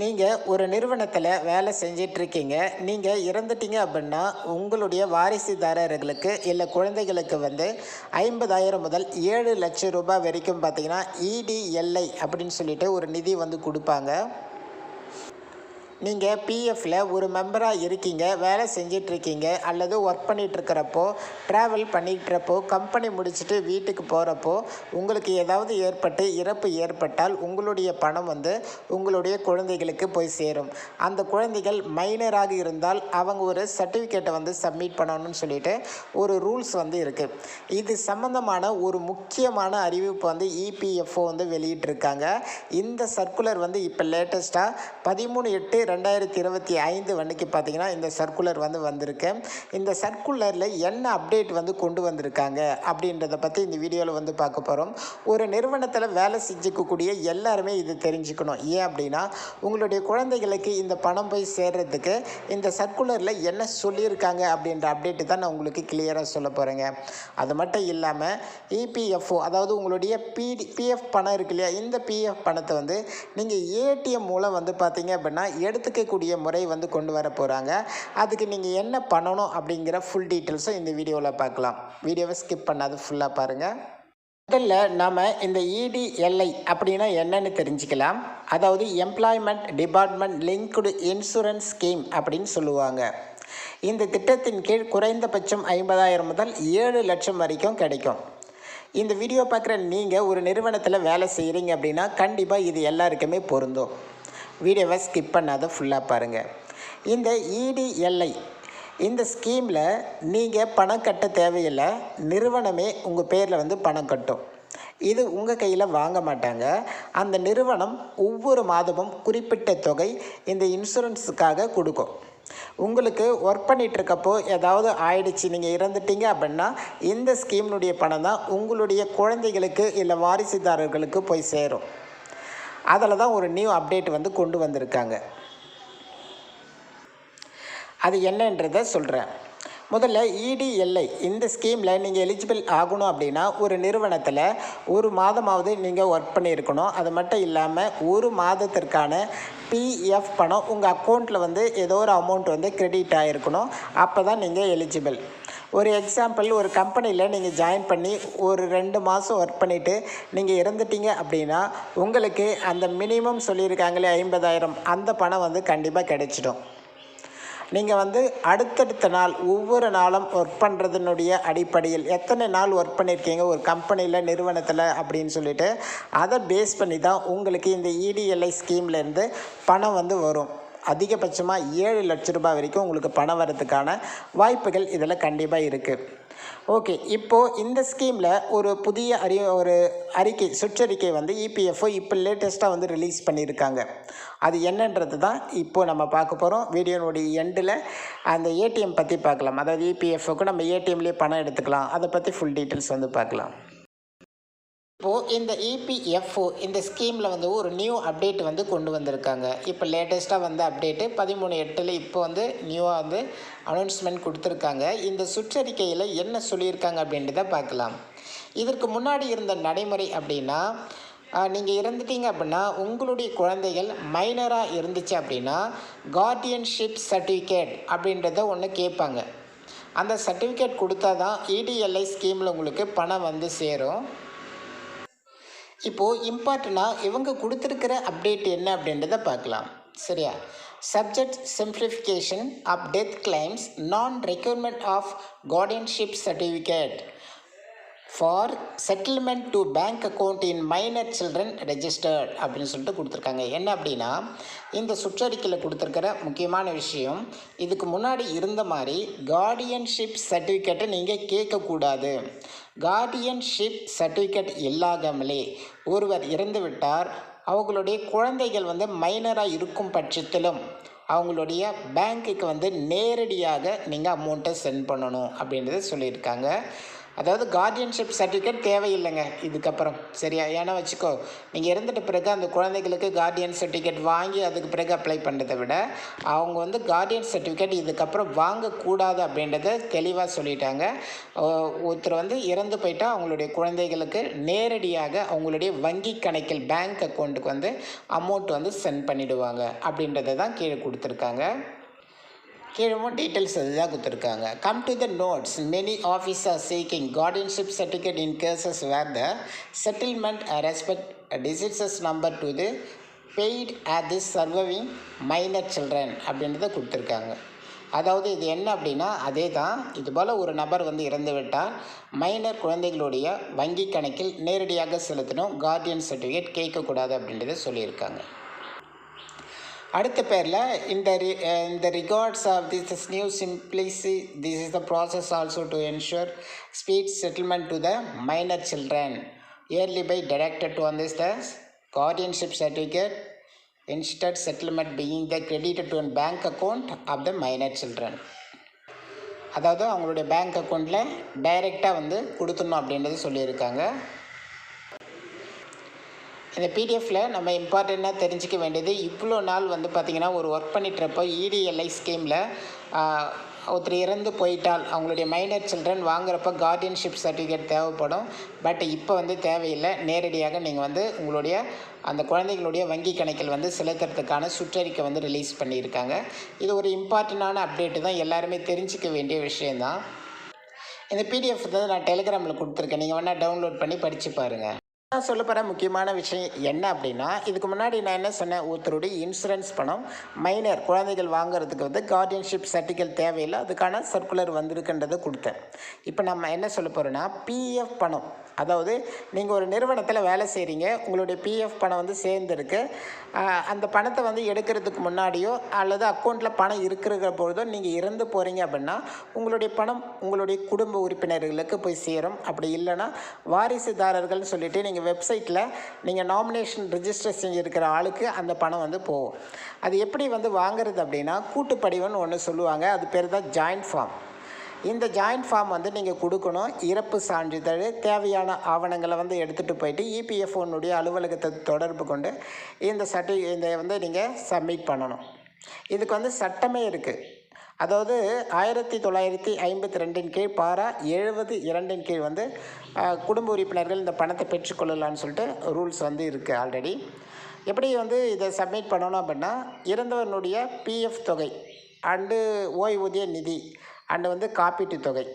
நீங்கள் ஒரு நிறுவனத்தில் வேலை செஞ்சிட்ருக்கீங்க. நீங்கள் இறந்துட்டீங்க அப்படின்னா உங்களுடைய வாரிசுதாரர்களுக்கு இல்லை குழந்தைகளுக்கு வந்து ஐம்பதாயிரம் முதல் ஏழு லட்சம் ரூபாய் வரைக்கும் பார்த்தீங்கன்னா இடிஎல்ஐ அப்படின்னு சொல்லிட்டு ஒரு நிதி வந்து கொடுப்பாங்க. நீங்கள் பிஎஃப்பில் ஒரு மெம்பராக இருக்கீங்க வேலை செஞ்சிட்ருக்கீங்க அல்லது ஒர்க் பண்ணிகிட்ருக்கிறப்போ ட்ராவல் பண்ணிகிட்றப்போ கம்பெனி முடிச்சுட்டு வீட்டுக்கு போகிறப்போ உங்களுக்கு ஏதாவது ஏற்பட்டு இறப்பு ஏற்பட்டால் உங்களுடைய பணம் வந்து உங்களுடைய குழந்தைகளுக்கு போய் சேரும். அந்த குழந்தைகள் மைனராக இருந்தால் அவங்க ஒரு சர்டிஃபிகேட்டை வந்து சப்மிட் பண்ணணும்னு சொல்லிட்டு ஒரு ரூல்ஸ் வந்து இருக்குது இது சம்மந்தமான ஒரு முக்கியமான அறிவிப்பு வந்து இபிஎஃப்ஓ வந்து வெளியிட்டிருக்காங்க இந்த சர்க்குலர் வந்து இப்போ லேட்டஸ்ட்டாக பதிமூணு எட்டு ரெண்டாயிரத்தி இருபத்தி ஐந்து அன்னைக்கு பார்த்தீங்கன்னா இந்த சர்க்குலர் வந்து வந்திருக்கு. இந்த சர்க்குலரில் என்ன அப்டேட் வந்து கொண்டு வந்திருக்காங்க அப்படின்றத பற்றி இந்த வீடியோவில் வந்து பார்க்க போகிறோம் ஒரு நிறுவனத்தில் வேலை செஞ்சுக்கக்கூடிய எல்லாருமே இது தெரிஞ்சுக்கணும். ஏன் அப்படின்னா உங்களுடைய குழந்தைகளுக்கு இந்த பணம் போய் சேர்கிறதுக்கு இந்த சர்க்குலரில் என்ன சொல்லியிருக்காங்க அப்படின்ற அப்டேட்டு தான் நான் உங்களுக்கு கிளியராக சொல்ல போகிறேங்க அது மட்டும் இல்லாமல் இபிஎஃப்ஓ அதாவது உங்களுடைய பிடி பிஎஃப் பணம் இருக்கு இல்லையா? இந்த பிஎஃப் பணத்தை வந்து நீங்கள் ஏடிஎம் மூலம் வந்து பார்த்தீங்க அப்படின்னா எடுத்துக்கக்கூடிய முறை வந்து கொண்டு வர போகிறாங்க அதுக்கு நீங்கள் என்ன பண்ணணும் அப்படிங்கிற ஃபுல் டீட்டெயில்ஸும் இந்த வீடியோவில் பார்க்கலாம். வீடியோவை ஸ்கிப் பண்ணாது ஃபுல்லாக பாருங்கள் முதல்ல நாம் இந்த இடிஎல்ஐ அப்படின்னா என்னன்னு தெரிஞ்சுக்கலாம். அதாவது employment department linked insurance scheme அப்படின்னு சொல்லுவாங்க. இந்த திட்டத்தின் கீழ் குறைந்தபட்சம் ஐம்பதாயிரம் முதல் ஏழு லட்சம் வரைக்கும் கிடைக்கும். இந்த வீடியோ பார்க்குற நீங்கள் ஒரு நிறுவனத்தில் வேலை செய்கிறீங்க அப்படின்னா கண்டிப்பாக இது எல்லாருக்குமே பொருந்தும். வீடியோவை ஸ்கிப் பண்ணாத ஃபுல்லாக பாருங்கள் இந்த இடிஎல்ஐ இந்த ஸ்கீமில் நீங்கள் பணம் கட்ட தேவையில்லை நிறுவனமே உங்கள் பேரில் வந்து பணம் கட்டும். இது உங்கள் கையில் வாங்க மாட்டாங்க. அந்த நிறுவனம் ஒவ்வொரு மாதமும் குறிப்பிட்ட தொகை இந்த இன்சூரன்ஸுக்காக கொடுக்கும். உங்களுக்கு ஒர்க் பண்ணிகிட்ருக்கப்போ ஏதாவது ஆயிடுச்சு நீங்கள் இறந்துட்டீங்க அப்படின்னா இந்த ஸ்கீம்னுடைய பணம் தான் உங்களுடைய குழந்தைகளுக்கு இல்லை வாரிசுதாரர்களுக்கு போய் சேரும். அதில் தான் ஒரு நியூ அப்டேட் வந்து கொண்டு வந்திருக்காங்க. அது என்னன்றதை சொல்கிறேன் முதல்ல இடிஎல்ஐ இந்த ஸ்கீமில் நீங்கள் எலிஜிபிள் ஆகணும் அப்படின்னா ஒரு நிறுவனத்தில் ஒரு மாதமாவது நீங்கள் ஒர்க் பண்ணியிருக்கணும். அது மட்டும் இல்லாமல் ஒரு மாதத்திற்கான பிஎஃப் பணம் உங்கள் அக்கௌண்ட்டில் வந்து ஏதோ ஒரு அமௌண்ட் வந்து கிரெடிட் ஆகிருக்கணும் அப்போ தான் நீங்கள் எலிஜிபிள் ஒரு எக்ஸாம்பிள் ஒரு கம்பெனியில் நீங்கள் ஜாயின் பண்ணி ஒரு ரெண்டு மாதம் ஒர்க் பண்ணிவிட்டு நீங்கள் இறந்துட்டீங்க அப்படின்னா உங்களுக்கு அந்த மினிமம் சொல்லியிருக்காங்களே ஐம்பதாயிரம் அந்த பணம் வந்து கண்டிப்பாக கிடைச்சிடும். நீங்கள் வந்து அடுத்தடுத்த நாள் ஒவ்வொரு நாளும் ஒர்க் பண்ணுறதுனுடைய அடிப்படையில் எத்தனை நாள் ஒர்க் பண்ணியிருக்கீங்க ஒரு கம்பெனியில் நிறுவனத்தில் அப்படின்னு சொல்லிட்டு அதை பேஸ் பண்ணி தான் உங்களுக்கு இந்த இடிஎல்ஐ ஸ்கீம்லேருந்து பணம் வந்து வரும். அதிகபட்சமாக ஏழு லட்ச ரூபாய் வரைக்கும் உங்களுக்கு பணம் வரதுக்கான வாய்ப்புகள் இதில் கண்டிப்பாக இருக்குது ஓகே இப்போது இந்த ஸ்கீமில் ஒரு புதிய அறி ஒரு அறிக்கை சுற்றறிக்கை வந்து இபிஎஃப்ஓ இப்போ லேட்டஸ்ட்டாக வந்து ரிலீஸ் பண்ணியிருக்காங்க அது என்னன்றது தான் இப்போது நம்ம பார்க்க போகிறோம் வீடியோனுடைய எண்டில் அந்த ஏடிஎம் பற்றி பார்க்கலாம். அதாவது இபிஎஃப்ஓக்கு நம்ம ஏடிஎம்லேயே பணம் எடுத்துக்கலாம். அதை பற்றி ஃபுல் டீட்டெயில்ஸ் வந்து பார்க்கலாம். இப்போது இந்த இபிஎஃப்ஓ இந்த ஸ்கீமில் வந்து ஒரு நியூ அப்டேட் வந்து கொண்டு வந்திருக்காங்க. இப்போ லேட்டஸ்ட்டாக வந்த அப்டேட்டு பதிமூணு எட்டில் இப்போ வந்து நியூவாக வந்து அனௌன்ஸ்மெண்ட் கொடுத்துருக்காங்க. இந்த சுற்றறிக்கையில் என்ன சொல்லியிருக்காங்க அப்படின்றத பார்க்கலாம். இதற்கு முன்னாடி இருந்த நடைமுறை அப்படின்னா நீங்கள் இறந்துட்டீங்க அப்படின்னா உங்களுடைய குழந்தைகள் மைனராக இருந்துச்சு அப்படின்னா கார்டியன்ஷிப் சர்டிஃபிகேட் அப்படின்றத ஒன்று கேட்பாங்க. அந்த சர்டிஃபிகேட் கொடுத்தா தான் இடிஎல்ஐ ஸ்கீமில் உங்களுக்கு பணம் வந்து சேரும். இப்போது இம்பார்ட்டண்ட்டாக இவங்க கொடுத்துருக்கிற அப்டேட் என்ன அப்படின்றத பார்க்கலாம். சரியா? Subject simplification of death claims non requirement of guardianship certificate for settlement to bank account in minor children registered அப்படின்னு சொல்லிட்டு கொடுத்துருக்காங்க. என்ன அப்படின்னா இந்த சுற்றறிக்கையில் கொடுத்துருக்கிற முக்கியமான விஷயம் இதுக்கு முன்னாடி இருந்த மாதிரி கார்டியன்ஷிப் சர்டிஃபிகேட்டை நீங்கள் கேட்கக்கூடாது. கார்டியன்ஷிப் சர்டிஃபிகேட் இல்லாமலே ஒருவர் இறந்து விட்டார் அவங்களுடைய குழந்தைகள் வந்து மைனராக இருக்கும் பட்சத்திலும் அவங்களுடைய பேங்க்குக்கு வந்து நேரடியாக நீங்கள் அமௌண்ட்டை சென்ட் பண்ணணும் அப்படின்றத சொல்லியிருக்காங்க. அதாவது கார்டியன்ஷிப் சர்டிஃபிகேட் தேவையில்லைங்க. இதுக்கப்புறம். சரியா? ஏன்னா வச்சுக்கோ நீங்கள் இருந்துட்டு பிறகு அந்த குழந்தைகளுக்கு கார்டியன் சர்டிஃபிகேட் வாங்கி அதுக்கு பிறகு அப்ளை பண்ணுறதை விட அவங்க வந்து கார்டியன் சர்டிஃபிகேட் இதுக்கப்புறம் வாங்கக்கூடாது அப்படின்றத தெளிவாக சொல்லிட்டாங்க. ஒருத்தர் வந்து இறந்து போயிட்டால் அவங்களுடைய குழந்தைகளுக்கு நேரடியாக அவங்களுடைய வங்கி கணக்கில் பேங்க் அக்கௌண்ட்டுக்கு வந்து அமௌண்ட் வந்து சென்ட் பண்ணிவிடுவாங்க அப்படின்றத தான் கீழே கொடுத்துருக்காங்க. கீழமும் டீட்டெயில்ஸ் இதுதான் கொடுத்துருக்காங்க. Come to the notes many officer seeking guardianship certificate in cases where the settlement respect deceased number to the paid at the surviving minor children அப்படின்றத கொடுத்துருக்காங்க. அதாவது இது என்ன அப்படின்னா அதே தான் இது போல் ஒரு நபர் வந்து இறந்துவிட்டால் மைனர் குழந்தைகளுடைய வங்கி கணக்கில் நேரடியாக செலுத்தணும். கார்டியன் சர்டிஃபிகேட் கேட்கக்கூடாது அப்படின்றத சொல்லியிருக்காங்க. அடுத்த பேரில் இந்த ரி- இந்த records of this new simplicity this is the process also to ensure speed settlement to the minor children early by directed to on this the guardianship certificate. Instead settlement being the credited to a bank account of the minor children. அதாவது அவங்களுடைய bank அக்கௌண்ட்டில் டைரெக்டாக வந்து கொடுத்துடணும் அப்படின்றது சொல்லியிருக்காங்க. இந்த பிடிஎஃப்பில் நம்ம இம்பார்ட்டண்ட்டாக தெரிஞ்சுக்க வேண்டியது இவ்வளோ நாள் வந்து பார்த்திங்கன்னா ஒரு ஒர்க் பண்ணிட்டுறப்போ இடிஎல்ஐ ஸ்கீமில் ஒருத்தர் இறந்து போயிட்டால் அவங்களுடைய மைனர் சில்ட்ரன் வாங்குறப்ப கார்டியன்ஷிப் சர்டிஃபிகேட் தேவைப்படும். பட் இப்போ வந்து தேவையில்லை. நேரடியாக நீங்கள் வந்து உங்களுடைய அந்த குழந்தைகளுடைய வங்கி கணக்கில் வந்து செலுத்துறதுக்கான சுற்றறிக்கை வந்து ரிலீஸ் பண்ணியிருக்காங்க. இது ஒரு இம்பார்ட்டண்ட்டான அப்டேட்டு தான். எல்லாருமே தெரிஞ்சுக்க வேண்டிய விஷயந்தான் இந்த பிடிஎஃப் வந்து நான் டெலிகிராமில் கொடுத்துருக்கேன். நீங்கள் வேணால் டவுன்லோட் பண்ணி படித்து பாருங்கள் நான் சொல்ல போகிற முக்கியமான விஷயம் என்ன அப்படின்னா இதுக்கு முன்னாடி நான் என்ன சொன்னேன் ஒருத்தருடைய இன்சூரன்ஸ் பணம் மைனர் குழந்தைகள் வாங்குறதுக்கு வந்து கார்டியன்ஷிப் சர்டிஃபிகேட் தேவையில்லை அதுக்கான சர்க்குலர் வந்திருக்குன்றதை கொடுத்தேன். இப்போ நம்ம என்ன சொல்ல போகிறோன்னா பிஎஃப் பணம். அதாவது நீங்கள் ஒரு நிறுவனத்தில் வேலை செய்கிறீங்க உங்களுடைய பிஎஃப் பணம் வந்து சேர்ந்துருக்கு. அந்த பணத்தை வந்து எடுக்கிறதுக்கு முன்னாடியோ அல்லது அக்கௌண்ட்டில் பணம் இருக்கிற பொழுதோ நீங்கள் இறந்து போகிறீங்க அப்படின்னா உங்களுடைய பணம் உங்களுடைய குடும்ப உறுப்பினர்களுக்கு போய் சேரும். அப்படி இல்லைன்னா வாரிசுதாரர்கள்னு சொல்லிட்டு நீங்கள் வெப்சைட்டில் நீங்கள் நாமினேஷன் ரிஜிஸ்டர் செஞ்சுருக்கிற ஆளுக்கு அந்த பணம் வந்து போகும். அது எப்படி வந்து வாங்குறது அப்படின்னா கூட்டுப்படிவம்னு ஒன்று சொல்லுவாங்க. அது பேர் தான் ஜாயிண்ட் ஃபார்ம் இந்த ஜாயிண்ட் ஃபார்ம் வந்து நீங்கள் கொடுக்கணும். இறப்பு சான்றிதழ் தேவையான ஆவணங்களை வந்து எடுத்துகிட்டு போயிட்டு இபிஎஃப்ஓனுடைய அலுவலகத்தை தொடர்பு கொண்டு இந்த சர்டி இந்த வந்து நீங்கள் சப்மிட் பண்ணணும். இதுக்கு வந்து சட்டமே இருக்குது அதாவது ஆயிரத்தி தொள்ளாயிரத்தி ஐம்பத்தி ரெண்டின் கீழ் பாரா எழுபது இரண்டின் கீழ் வந்து குடும்ப உறுப்பினர்கள் இந்த பணத்தை பெற்றுக்கொள்ளலாம்னு சொல்லிட்டு ரூல்ஸ் வந்து இருக்குது ஆல்ரெடி எப்படி வந்து இதை சப்மிட் பண்ணணும் அப்படின்னா இறந்தவனுடைய பிஎஃப் தொகை அண்டு ஓய்வூதிய நிதி அண்டு வந்து காப்பீட்டு தொகை.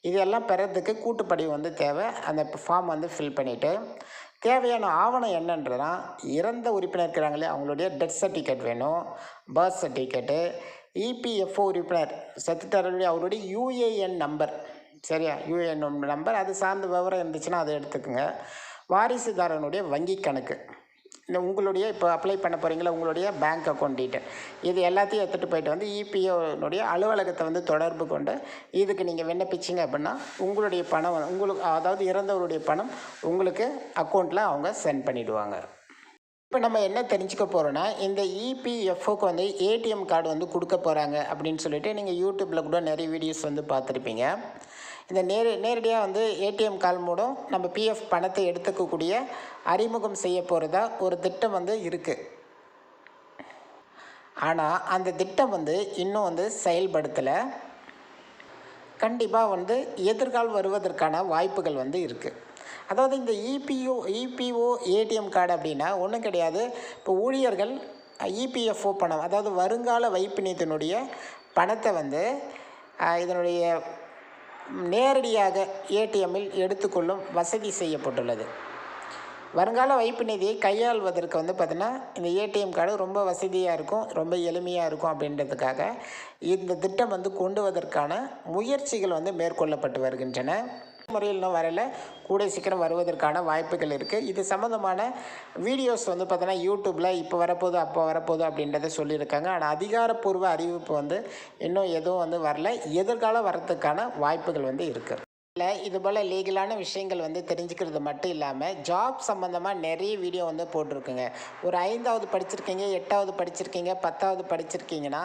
இதெல்லாம் பெறத்துக்கு கூட்டுப்படி வந்து தேவை. அந்த ஃபார்ம் வந்து ஃபில் பண்ணிவிட்டு தேவையான ஆவணம் என்னன்றதுனா இறந்த உறுப்பினர் இருக்கிறாங்களே அவங்களுடைய டெத் சர்டிஃபிகேட் வேணும் பர்த் சர்டிஃபிகேட்டு இபிஎஃப்ஓ உறுப்பினர் செத்துட்டாருடைய அவருடைய யூஏஎன் நம்பர் சரியா? யூஏஎன் நம்பர் அது சார்ந்த விவரம் இருந்துச்சுன்னா அதை எடுத்துக்கோங்க. வாரிசுதாரனுடைய வங்கி கணக்கு. இந்த உங்களுடைய இப்போ அப்ளை பண்ண போகிறீங்களா உங்களுடைய பேங்க் அக்கௌண்ட் டீட்டெயில் இது எல்லாத்தையும் எடுத்துகிட்டு போயிட்டு வந்து இபிஓனுடைய அலுவலகத்தை வந்து தொடர்பு கொண்டு இதுக்கு நீங்கள் விண்ணப்பிச்சிங்க அப்படின்னா உங்களுடைய பணம் உங்களுக்கு அதாவது இறந்தவருடைய பணம் உங்களுக்கு அக்கௌண்ட்டில் அவங்க சென்ட் பண்ணிவிடுவாங்க இப்போ நம்ம என்ன தெரிஞ்சுக்க போகிறோன்னா இந்த இபிஎஃப்ஓக்கு வந்து ஏடிஎம் கார்டு வந்து கொடுக்க போகிறாங்க அப்படின்னு சொல்லிட்டு நீங்கள் யூடியூப்பில் கூட நிறைய வீடியோஸ் வந்து பார்த்துருப்பீங்க. இந்த நேர நேரடியாக வந்து ஏடிஎம் கால் மூலம் நம்ம பிஎஃப் பணத்தை எடுத்துக்கக்கூடிய அறிமுகம் செய்ய போகிறதா ஒரு திட்டம் வந்து இருக்குது ஆனால் அந்த திட்டம் வந்து இன்னும் வந்து செயல்படுத்தலை. கண்டிப்பாக வந்து எதிர்கால் வருவதற்கான வாய்ப்புகள் வந்து இருக்குது அதாவது இந்த இபிஓ இபிஓ ஏடிஎம் கார்டு அப்படின்னா ஒன்றும் கிடையாது. இப்போ ஊழியர்கள் இபிஎஃப்ஓ பணம் அதாவது வருங்கால வைப்பு நிதியினுடைய பணத்தை வந்து இதனுடைய நேரடியாக ஏடிஎம்மில் எடுத்துக்கொள்ளும் வசதி செய்யப்பட்டுள்ளது. வருங்கால வைப்பு நிதியை கையாள்வதற்கு வந்து பார்த்திங்கன்னா இந்த ஏடிஎம் கார்டு ரொம்ப வசதியாக இருக்கும் ரொம்ப எளிமையாக இருக்கும் அப்படின்றதுக்காக இந்த திட்டம் வந்து கொண்டு வருவதற்கான முயற்சிகள் வந்து மேற்கொள்ளப்பட்டு வருகின்றன. முறையில் இன்னும் வரல கூட சீக்கிரம் வருவதற்கான வாய்ப்புகள் இருக்குது இது சம்மந்தமான வீடியோஸ் வந்து பார்த்தோன்னா யூடியூப்பில் இப்போ வரப்போகுது அப்போ வரப்போகுது அப்படின்றத சொல்லியிருக்காங்க. ஆனால் அதிகாரப்பூர்வ அறிவிப்பு வந்து இன்னும் எதுவும் வந்து வரல. எதிர்காலம் வரத்துக்கான வாய்ப்புகள் வந்து இருக்குது இல்லை இது போல் லீகலான விஷயங்கள் வந்து தெரிஞ்சுக்கிறது மட்டும் இல்லாமல் ஜாப் சம்மந்தமாக நிறைய வீடியோ வந்து போட்டிருக்குங்க. ஒரு ஐந்தாவது படிச்சிருக்கீங்க எட்டாவது படிச்சிருக்கீங்க பத்தாவது படிச்சிருக்கீங்கன்னா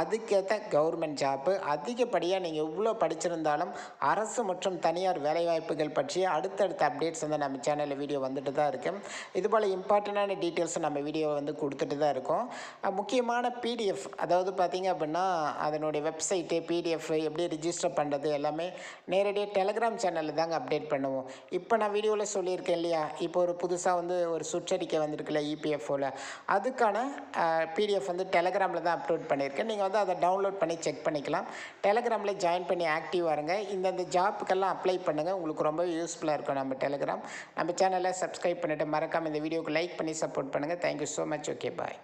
அதுக்கேற்ற கவர்மெண்ட் ஜாப்பு அதிகப்படியாக நீங்கள் எவ்வளோ படிச்சிருந்தாலும் அரசு மற்றும் தனியார் வேலைவாய்ப்புகள் பற்றி அடுத்தடுத்த அப்டேட்ஸ் வந்து நம்ம சேனலில் வீடியோ வந்துட்டு தான் இருக்கு. இது போல் இம்பார்ட்டண்டான டீட்டெயில்ஸ் நம்ம வீடியோ வந்து கொடுத்துட்டு தான் இருக்கோம். முக்கியமான பிடிஎஃப் அதாவது பார்த்தீங்க அப்படின்னா அதனுடைய வெப்சைட்டு பிடிஎஃப் எப்படி ரிஜிஸ்டர் பண்ணுறது எல்லாமே நேரடியாக டெலகிராம் சேனலில் தாங்க அப்டேட் பண்ணுவோம். இப்போ நான் வீடியோவில் சொல்லியிருக்கேன் இல்லையா? இப்போ ஒரு புதுசாக வந்து ஒரு சுற்றறிக்கை வந்திருக்குல்ல இபிஎஃப்ஓவில் அதுக்கான பிடிஎஃப் வந்து டெலகிராமில் தான் அப்லோட் பண்ணியிருக்கேன். நீங்கள் வந்து அதை டவுன்லோட் பண்ணி செக் பண்ணிக்கலாம். டெலகிராமில் ஜாயின் பண்ணி ஆக்டிவாக இருங்க. இந்தந்த ஜாப்புக்கெல்லாம் அப்ளை பண்ணுங்கள் உங்களுக்கு ரொம்ப யூஸ்ஃபுல்லாக இருக்கும் நம்ம டெலகிராம் நம்ம சேனலை சப்ஸ்கிரைப் பண்ணிவிட்டு மறக்காமல் இந்த வீடியோக்கு லைக் பண்ணி சப்போர்ட் பண்ணுங்கள் thank you so much okay bye